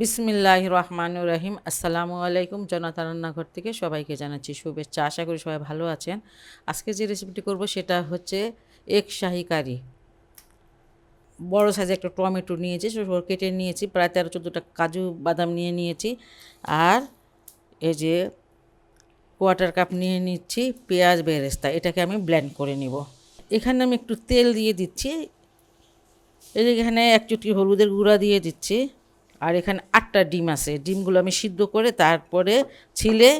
বিসমিল্লাহ রহমান রহিম। আসসালামু আলাইকুম জনতা রান্নাঘর থেকে সবাইকে জানাচ্ছি শুভেচ্ছা। আশা করি সবাই ভালো আছেন। আজকে যে রেসিপিটি করব সেটা হচ্ছে এক শাহি কারি। বড় সাইজে একটা টমেটো নিয়েছি কেটে নিয়েছি, প্রায় তেরো চোদ্দোটা কাজু বাদাম নিয়ে নিয়েছি। আর এই যে কোয়াটার কাপ নিয়ে নিচ্ছি পেঁয়াজ বেরেস্তা, এটাকে আমি ব্লেন্ড করে নিব। এখানে আমি একটু তেল দিয়ে দিচ্ছি। এই যে এখানে এক চুটকি হলুদের গুঁড়া দিয়ে দিচ্ছি। আর এখানে আটটা ডিম আছে। ডিমগুলো আমি সিদ্ধ করে তারপরে ছিলে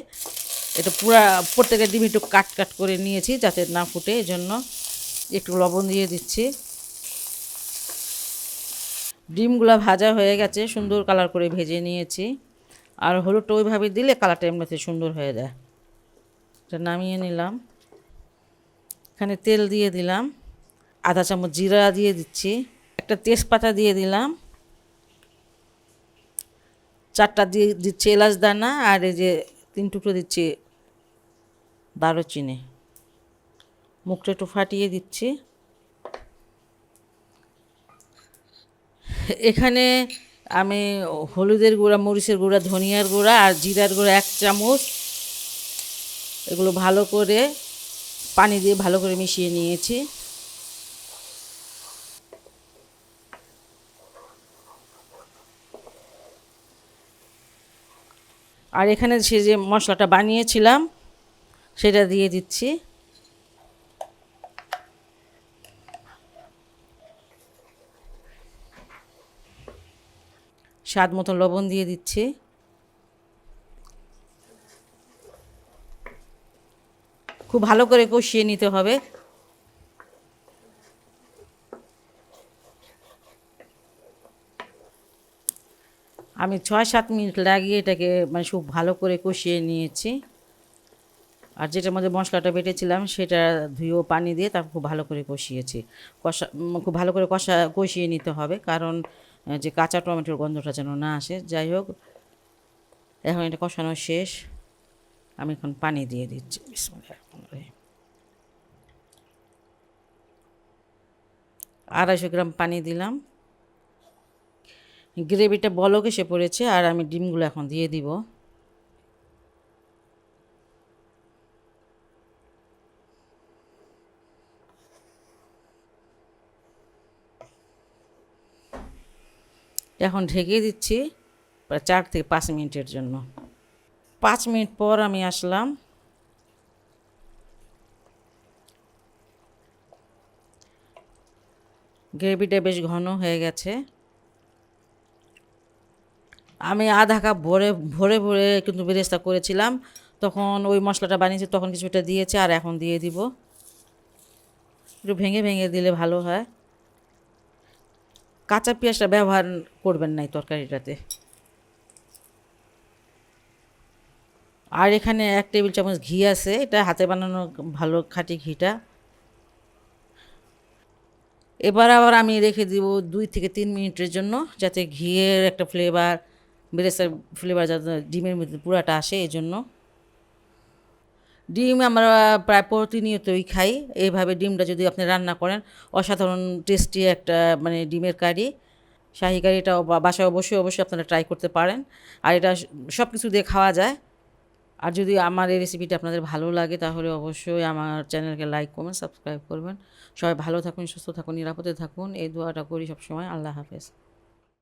এটা পুরা প্রত্যেকের ডিম একটু কাট কাট করে নিয়েছি যাতে না ফুটে জন্য একটু লবণ দিয়ে দিচ্ছি। ডিমগুলো ভাজা হয়ে গেছে, সুন্দর কালার করে ভেজে নিয়েছি। আর হলুদটা ওইভাবে দিলে কালারটা এমনিতে সুন্দর হয়ে যায়। এটা নামিয়ে নিলাম। এখানে তেল দিয়ে দিলাম। আধা চামচ জিরা দিয়ে দিচ্ছি। একটা তেজপাতা দিয়ে দিলাম। চারটা দিয়ে দিচ্ছি এলাচ দানা আর এই যে তিন টুকরো দিচ্ছি দারুচিনি মুখটা একটু ফাটিয়ে দিচ্ছি। এখানে আমি হলুদের গুঁড়া, মরিচের গুঁড়া, ধনিয়ার গুঁড়া আর জিরার গুঁড়া এক চামচ এগুলো ভালো করে পানি দিয়ে ভালো করে মিশিয়ে নিয়েছি। আর এখানে সে যে মশলাটা বানিয়েছিলাম, সেটা দিয়ে দিচ্ছি। স্বাদ মতো লবণ দিয়ে দিচ্ছি। খুব ভালো করে কষিয়ে নিতে হবে। আমি ছয় সাত মিনিট লাগিয়ে এটাকে মানে খুব ভালো করে কষিয়ে নিয়েছি। আর যেটার মধ্যে মশলাটা বেটেছিলাম সেটা ধুয়েও পানি দিয়ে তারপর খুব ভালো করে কষিয়েছি। কষা খুব ভালো করে কষা, কষিয়ে নিতে হবে কারণ যে কাঁচা টমেটোর গন্ধটা যেন না আসে। যাই হোক, এখন এটা কষানো শেষ। আমি এখন পানি দিয়ে দিচ্ছি। আড়াইশো গ্রাম পানি দিলাম। গ্রেভিটা বলক এসে পড়েছে আর আমি ডিমগুলো এখন দিয়ে দিব। এখন ঢেকে দিচ্ছি প্রায় চার থেকে পাঁচ মিনিটের জন্য। পাঁচ মিনিট পর আমি আসলাম। গ্রেভিটা বেশ ঘন হয়ে গেছে। আমি আধা কাপ ভরে ভরে ভরে কিন্তু বেরেস্তা করেছিলাম। তখন ওই মশলাটা বানিয়েছি, তখন কিছুটা দিয়েছে আর এখন দিয়ে দিব। একটু ভেঙে ভেঙে দিলে ভালো হয়। কাঁচা পেঁয়াজটা ব্যবহার করবেন না এই তরকারিটাতে। আর এখানে এক টেবিল চামচ ঘি আছে, এটা হাতে বানানো ভালো খাঁটি ঘিটা। এবার আবার আমি রেখে দিব দুই থেকে তিন মিনিটের জন্য, যাতে ঘিয়ের একটা ফ্লেভার বেরেস্তার ফ্লেভার যাতে ডিমের মধ্যে পুরাটা আসে এই জন্য ডিম আমরা প্রায় প্রতিনিয়তই খাই। এইভাবে ডিমটা যদি আপনি রান্না করেন, অসাধারণ টেস্টি একটা মানে ডিমের কারি। শাহি কারিটা বাসায় অবশ্যই অবশ্যই আপনারা ট্রাই করতে পারেন। আর এটা সব কিছু দিয়ে খাওয়া যায়। আর যদি আমার এই রেসিপিটা আপনাদের ভালো লাগে, তাহলে অবশ্যই আমার চ্যানেলকে লাইক করবেন সাবস্ক্রাইব করবেন। সবাই ভালো থাকুন, সুস্থ থাকুন, নিরাপদে থাকুন। এই দোয়াটা করি সবসময়। আল্লাহ হাফেজ।